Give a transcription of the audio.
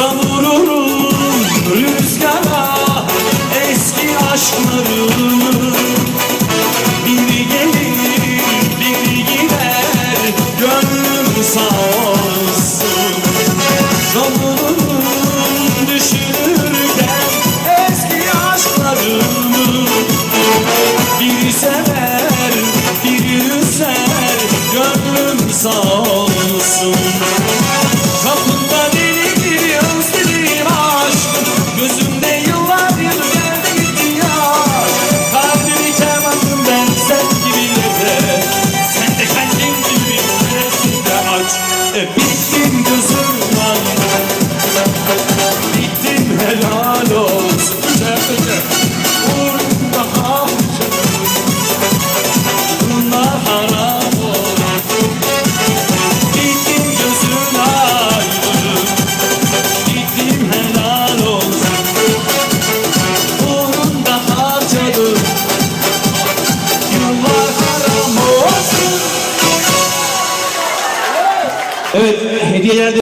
Savururum rüzgara eski aşklarımı Biri gelir biri gider gönlüm sağ olsun. Savururum düşünürken eski aşklarımı Biri sever biri üzer gönlüm sağ olsun. a. Evet, hediyeler de